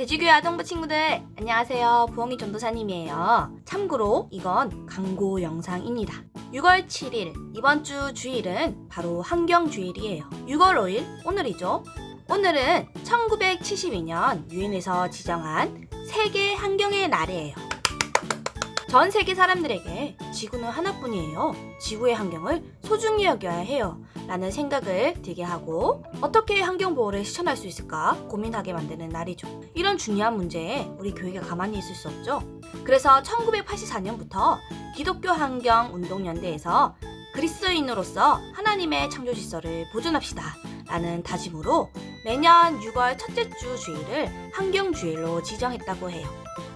돼지교회 아동부 친구들 안녕하세요. 부엉이 전도사님이에요. 참고로 이건 광고 영상입니다. 6월 7일 이번 주 주일은 바로 환경주일이에요. 6월 5일 오늘이죠. 오늘은 1972년 유엔에서 지정한 세계 환경의 날이에요. 전 세계 사람들에게 지구는 하나뿐이에요. 지구의 환경을 소중히 여겨야 해요. 라는 생각을 들게 하고 어떻게 환경 보호를 실천할 수 있을까 고민하게 만드는 날이죠. 이런 중요한 문제에 우리 교회가 가만히 있을 수 없죠. 그래서 1984년부터 기독교 환경 운동연대에서 그리스도인으로서 하나님의 창조 질서를 보존합시다. 라는 다짐으로 매년 6월 첫째 주 주일을 환경주일로 지정했다고 해요.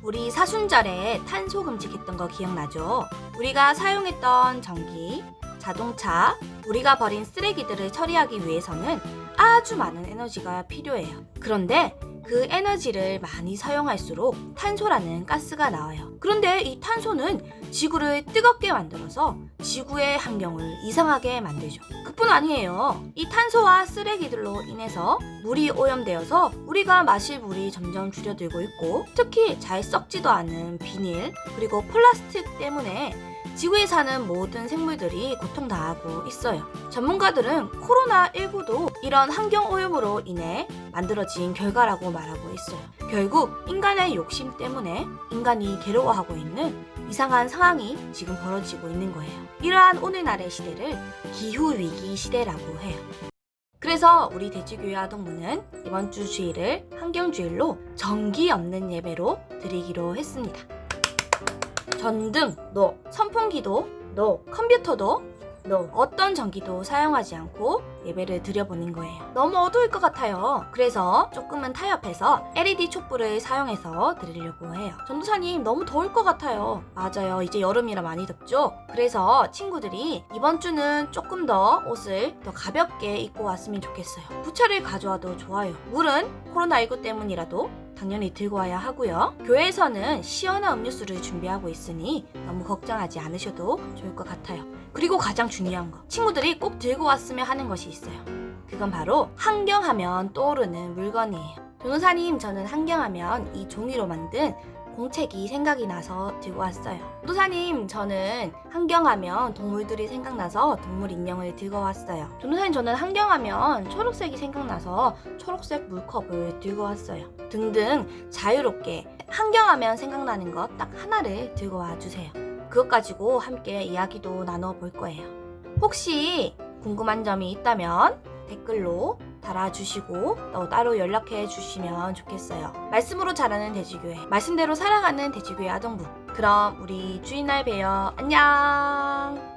우리 사순절에 탄소 금지했던 거 기억나죠? 우리가 사용했던 전기, 자동차, 우리가 버린 쓰레기들을 처리하기 위해서는 아주 많은 에너지가 필요해요. 그런데 그 에너지를 많이 사용할수록 탄소라는 가스가 나와요. 그런데 이 탄소는 지구를 뜨겁게 만들어서 지구의 환경을 이상하게 만들죠. 그뿐 아니에요. 이 탄소와 쓰레기들로 인해서 물이 오염되어서 우리가 마실 물이 점점 줄어들고 있고 특히 잘 썩지도 않은 비닐 그리고 플라스틱 때문에 지구에 사는 모든 생물들이 고통당하고 있어요. 전문가들은 코로나19도 이런 환경 오염으로 인해 만들어진 결과라고 말하고 있어요. 결국 인간의 욕심 때문에 인간이 괴로워하고 있는 이상한 상황이 지금 벌어지고 있는 거예요. 이러한 오늘날의 시대를 기후위기 시대라고 해요. 그래서 우리 대지교회 아동부는 이번 주 주일을 환경주일로 전기 없는 예배로 드리기로 했습니다. 전등, 노, 선풍기도, 노, 컴퓨터도, 노, 어떤 전기도 사용하지 않고 예배를 드려보는 거예요. 너무 어두울 것 같아요. 그래서 조금은 타협해서 LED 촛불을 사용해서 드리려고 해요. 전도사님 너무 더울 것 같아요. 맞아요. 이제 여름이라 많이 덥죠? 그래서 친구들이 이번 주는 조금 더 옷을 더 가볍게 입고 왔으면 좋겠어요. 부채를 가져와도 좋아요. 물은 코로나19 때문이라도 당연히 들고 와야 하고요. 교회에서는 시원한 음료수를 준비하고 있으니 너무 걱정하지 않으셔도 좋을 것 같아요. 그리고 가장 중요한 거. 친구들이 꼭 들고 왔으면 하는 것이 있어요. 그건 바로 환경하면 떠오르는 물건이에요. 변호사님, 저는 환경하면 이 종이로 만든 공책이 생각이 나서 들고 왔어요. 변호사님, 저는 환경하면 동물들이 생각나서 동물 인형을 들고 왔어요. 변호사님, 저는 환경하면 초록색이 생각나서 초록색 물컵을 들고 왔어요. 등등 자유롭게 환경하면 생각나는 것 딱 하나를 들고 와 주세요. 그것 가지고 함께 이야기도 나눠볼 거예요. 혹시 궁금한 점이 있다면 댓글로 달아주시고 또 따로 연락해 주시면 좋겠어요. 말씀으로 자라는 돼지교회, 말씀대로 살아가는 돼지교회 아동부. 그럼 우리 주인날 봬요. 안녕!